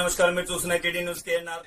నమస్కారం. మీరు చూస్తున్న న్యూస్ కేఎన్ఆర్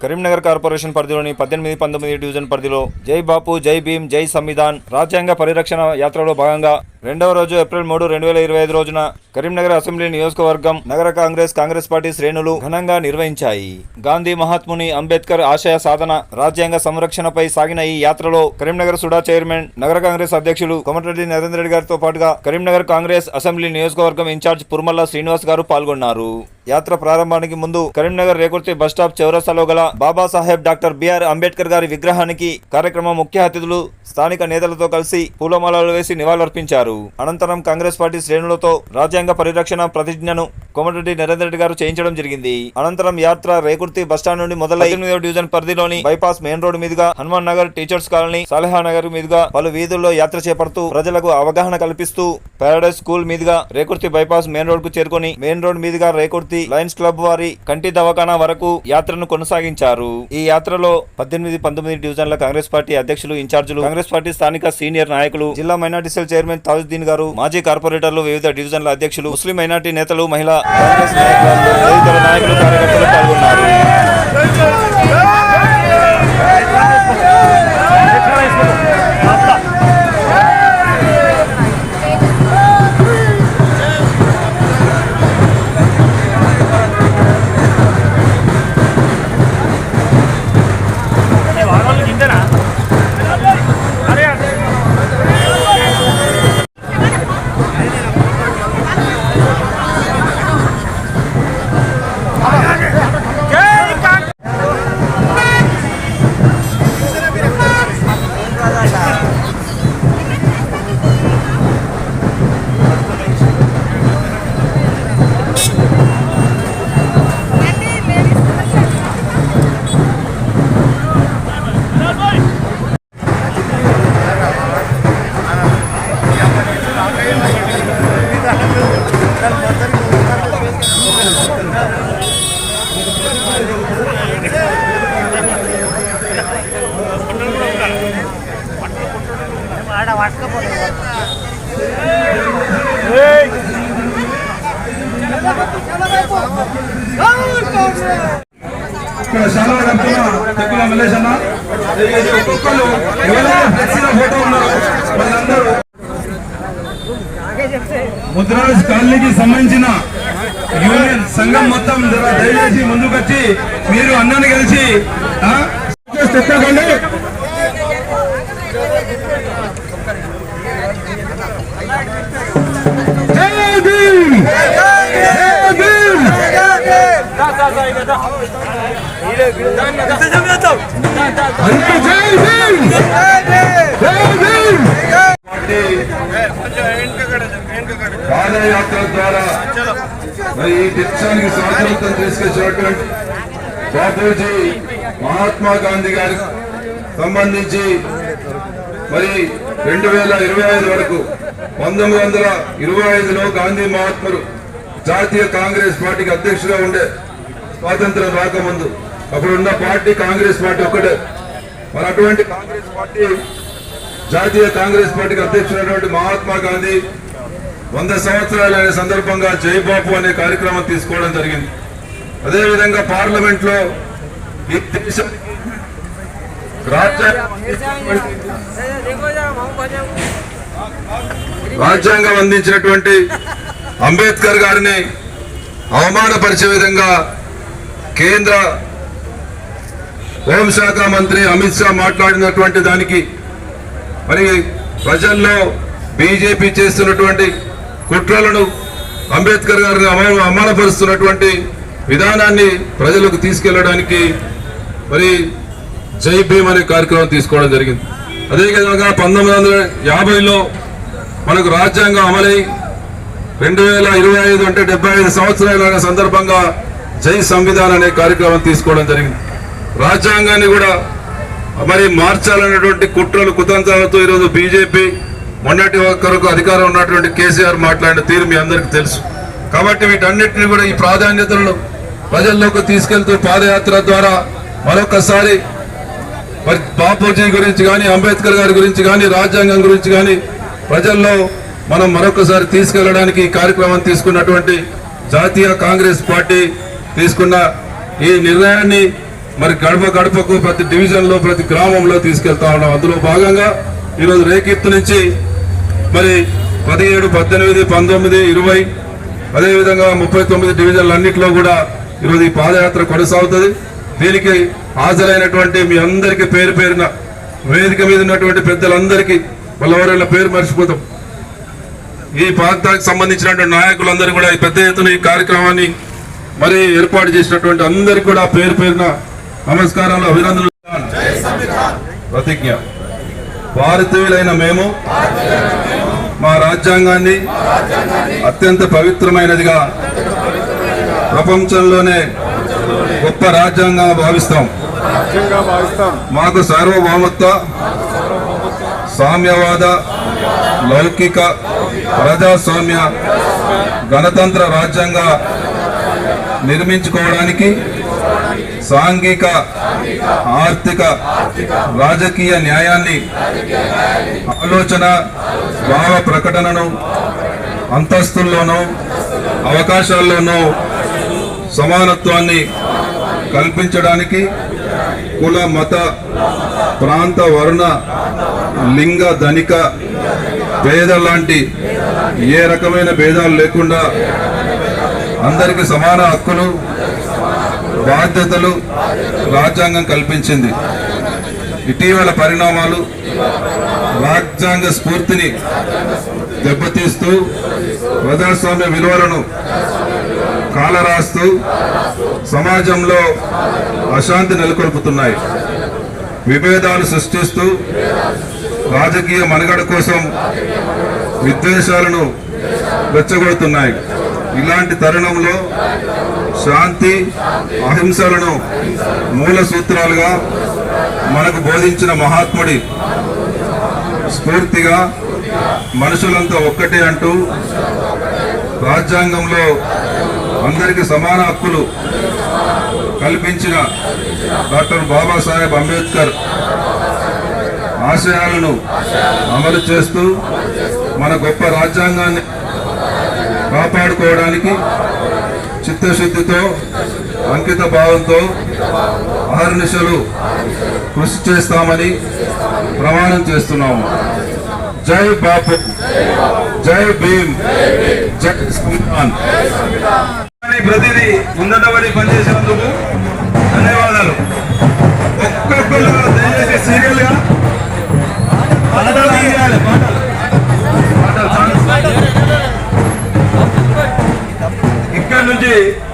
కరీంనగర్ కార్పొరేషన్ పరిధిలోని పద్దెనిమిది పంతొమ్మిది డివిజన్ పరిధిలో జై బాపు జై భీమ్ జై సంవిధాన్ రాజ్యాంగ పరిరక్షణ యాత్రలో భాగంగా రెండవ రోజు ఏప్రిల్ మూడు రెండు వేల ఇరవై ఐదు రోజున కరీంనగర్ అసెంబ్లీ నియోజకవర్గం నగర కాంగ్రెస్ కాంగ్రెస్ పార్టీ శ్రేణులు ఘనంగా నిర్వహించాయి. గాంధీ మహాత్ముని అంబేద్కర్ ఆశయ సాధన రాజ్యాంగ సంరక్షణపై సాగిన ఈ యాత్రలో కరీంనగర్ సుడా చైర్మన్ నగర కాంగ్రెస్ అధ్యక్షులు కోమటిరెడ్డి నరేంద్ర రెడ్డి గారితో పాటుగా కరీంనగర్ కాంగ్రెస్ అసెంబ్లీ నియోజకవర్గం ఇన్ఛార్జ్ పుర్మల్ల శ్రీనివాస్ గారు పాల్గొన్నారు. యాత్ర ప్రారంభానికి ముందు కరీంనగర్ రేకుర్తి బస్టాప్ చౌరస్తాలో గల బాబాసాహెబ్ డాక్టర్ బిఆర్ అంబేద్కర్ గారి విగ్రహానికి కార్యక్రమం ముఖ్య అతిథులు స్థానిక నేతలతో కలిసి పూలమాలలు వేసి నివాళులర్పించారు. అనంతరం కాంగ్రెస్ పార్టీ శ్రేణులతో రాజ్యాంగ పరిరక్షణ ప్రతిజ్ఞను కోమటిరెడ్డి నరేందర్ రెడ్డి గారు చేయించడం జరిగింది. అనంతరం యాత్ర రేకుర్తి బస్టాండ్ నుండి మొదలై ఎనిమిదవ డివిజన్ పరిధిలోని బైపాస్ మెయిన్ రోడ్ మీదుగా హనుమాన్ నగర్ టీచర్స్ కాలనీ సలహా నగర్ మీదుగా పలు వీధుల్లో యాత్ర చేపడుతూ ప్రజలకు అవగాహన కల్పిస్తూ పారాడైస్ స్కూల్ మీదుగా రేకుర్తి బైపాస్ మెయిన్ రోడ్కు చేరుకొని మెయిన్ రోడ్ మీదుగా రేకుర్తి లయన్స్ క్లబ్ వారి కంటి దవాఖానా వరకు యాత్రను కొనసాగించారు. ఈ యాత్రలో పద్దెనిమిది పంతొమ్మిది డివిజన్ల కాంగ్రెస్ పార్టీ అధ్యక్షులు ఇన్ఛార్జీలు కాంగ్రెస్ పార్టీ స్థానిక సీనియర్ నాయకులు జిల్లా మైనార్టీ సెల్ చైర్మన్ తాజుద్దీన్ గారు మాజీ కార్పొరేటర్లు వివిధ డివిజన్ల అధ్యక్షులు ముస్లిం మైనార్టీ నేతలు మహిళా కాంగ్రెస్ నాయకులు తదితర నాయకులు కార్యకర్తలు పాల్గొన్నారు. ఇక్కడ చాలా డబ్బుల తెక్కుల మల్లేష్ అన్న. దయచేసి ఒక్కొక్కరు ఎవరైతే ఫ్లెక్సీల ఫోటో ఉన్నారు వాళ్ళందరూ ముద్రాజ్ కాలనీకి సంబంధించిన యూనియన్ సంఘం మొత్తం దయచేసి ముందుకొచ్చి మీరు అన్నని కలిసి ఆ, జై భీమ్! అందరూ జై భీమ్! జై భీమ్! పాదయాత్ర ద్వారా మరి ఈ దేశానికి స్వాతంత్రం తీసుకొచ్చినటువంటి బాపూజీ మహాత్మా గాంధీ గారికి సంబంధించి మరి రెండు వేల ఇరవై ఐదు వరకు పంతొమ్మిది వందల ఇరవై ఐదులో గాంధీ మహాత్ములు జాతీయ కాంగ్రెస్ పార్టీకి అధ్యక్షుగా ఉండే స్వాతంత్రం రాకముందు అప్పుడున్న పార్టీ కాంగ్రెస్ పార్టీ ఒక్కటే. మరి అటువంటి కాంగ్రెస్ పార్టీ జాతీయ కాంగ్రెస్ పార్టీకి అధ్యక్షుడైనటువంటి మహాత్మా గాంధీ వంద సంవత్సరాలు అనే సందర్భంగా జైబాపు అనే కార్యక్రమం తీసుకోవడం జరిగింది. అదేవిధంగా పార్లమెంట్లో ఈ దేశం రాజ్యాంగం అందించినటువంటి అంబేద్కర్ గారిని అవమానపరిచే విధంగా కేంద్ర హోంశాఖ మంత్రి అమిత్ షా మాట్లాడినటువంటి దానికి మరి ప్రజల్లో బీజేపీ చేస్తున్నటువంటి కుట్రలను అంబేద్కర్ గారిని అమ- విధానాన్ని ప్రజలకు తీసుకెళ్ళడానికి మరి జై భీమ్ అనే కార్యక్రమం తీసుకోవడం జరిగింది. అదేవిధంగా పంతొమ్మిది వందల యాభైలో మనకు రాజ్యాంగం అమలై రెండు వేల ఇరవై ఐదు అంటే డెబ్బై ఐదు సంవత్సరాల సందర్భంగా జై సంవిధాన్ అనే కార్యక్రమం తీసుకోవడం జరిగింది. రాజ్యాంగాన్ని కూడా మరి మార్చాలన్నటువంటి కుట్రలు కుతంత్రాలతో ఈరోజు బీజేపీ మొన్నటి ఒక్కరకు అధికారం ఉన్నటువంటి కేసీఆర్ మాట్లాడిన తీరు మీ అందరికీ తెలుసు. కాబట్టి వీటన్నిటిని కూడా ఈ ప్రాధాన్యతలను ప్రజల్లోకి తీసుకెళ్తూ పాదయాత్ర ద్వారా మరొకసారి మరి బాపూజీ గురించి కానీ అంబేద్కర్ గారి గురించి కానీ రాజ్యాంగం గురించి కానీ ప్రజల్లో మనం మరొకసారి తీసుకెళ్ళడానికి ఈ కార్యక్రమం తీసుకున్నటువంటి జాతీయ కాంగ్రెస్ పార్టీ తీసుకున్న ఈ నిర్ణయాన్ని మరి గడప గడపకు ప్రతి డివిజన్లో ప్రతి గ్రామంలో తీసుకెళ్తా ఉన్నాం. అందులో భాగంగా ఈరోజు రేకెత్తు నుంచి మరి పదిహేడు పద్దెనిమిది పంతొమ్మిది ఇరవై అదేవిధంగా ముప్పై తొమ్మిది డివిజన్లు అన్నింటిలో కూడా ఈరోజు ఈ పాదయాత్ర కొనసాగుతుంది. దీనికి హాజరైనటువంటి మీ అందరికీ పేరు పేరున వేదిక మీద ఉన్నటువంటి పెద్దలందరికీ వాళ్ళ పేరు మర్చిపోతాం. ఈ ప్రాంతానికి సంబంధించినటువంటి నాయకులందరూ కూడా ఈ పెద్ద ఎత్తున ఈ కార్యక్రమాన్ని మరి ఏర్పాటు చేసినటువంటి అందరికీ కూడా పేరు పేరున నమస్కారాలు అభినందనలు. ప్రతిజ్ఞ. భారతీయులైన మేము మా రాజ్యాంగాన్ని అత్యంత పవిత్రమైనదిగా ప్రపంచంలోనే గొప్ప రాజ్యాంగంగా భావిస్తాం. మాకు సార్వభౌమత్వ సామ్యవాద లౌకిక ప్రజాస్వామ్య గణతంత్ర రాజ్యాంగ నిర్మించుకోవడానికి సాంఘిక ఆర్థిక రాజకీయ న్యాయాన్ని ఆలోచన భావ ప్రకటనను అంతస్తుల్లోనూ అవకాశాల్లోనూ సమానత్వాన్ని కల్పించడానికి కుల మత ప్రాంత వర్ణ లింగ ధనిక పేద లాంటి ఏ రకమైన భేదాలు లేకుండా అందరికీ సమాన హక్కులు బాధ్యతలు రాజ్యాంగం కల్పించింది. ఇటీవల పరిణామాలు రాజ్యాంగ స్ఫూర్తిని దెబ్బతీస్తూ ప్రజాస్వామ్య విలువలను కాలరాస్తూ సమాజంలో అశాంతి నెలకొల్పుతున్నాయి. విభేదాలు సృష్టిస్తూ రాజకీయ మనుగడ కోసం విద్వేషాలను రెచ్చగొడుతున్నాయి. ఇలాంటి తరుణంలో శాంతి అహింసలను మూల సూత్రాలుగా మనకు బోధించిన మహాత్ముడి స్ఫూర్తిగా మనుషులంతా ఒక్కటే అంటూ రాజ్యాంగంలో అందరికీ సమాన హక్కులు కల్పించిన డాక్టర్ బాబాసాహెబ్ అంబేద్కర్ ఆశయాలను అమలు చేస్తూ మన గొప్ప రాజ్యాంగాన్ని కాపాడుకోవడానికి చిత్తశుద్ధితో అంకిత భావంతో అహర్నిశలు కృషి చేస్తామని ప్రమాణం చేస్తున్నాము. జై బాపు జై భీమ్ జై సంవిధాన్. ప్రతిదీ ముందటబడి పనిచేసినందుకు ధన్యవాదాలు. ఒక్కొక్కరు దయచేసి సీరియల్గా Felipe!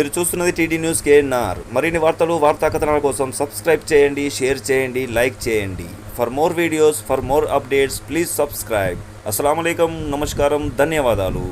మీరు చూస్తున్నది టీడీ న్యూస్ కేఎన్ఆర్. మరిన్ని వార్తలు వార్తా కథనాల కోసం సబ్స్క్రైబ్ చేయండి షేర్ చేయండి లైక్ చేయండి. For more videos for more updates please subscribe అస్సలం నమస్కారం ధన్యవాదాలు.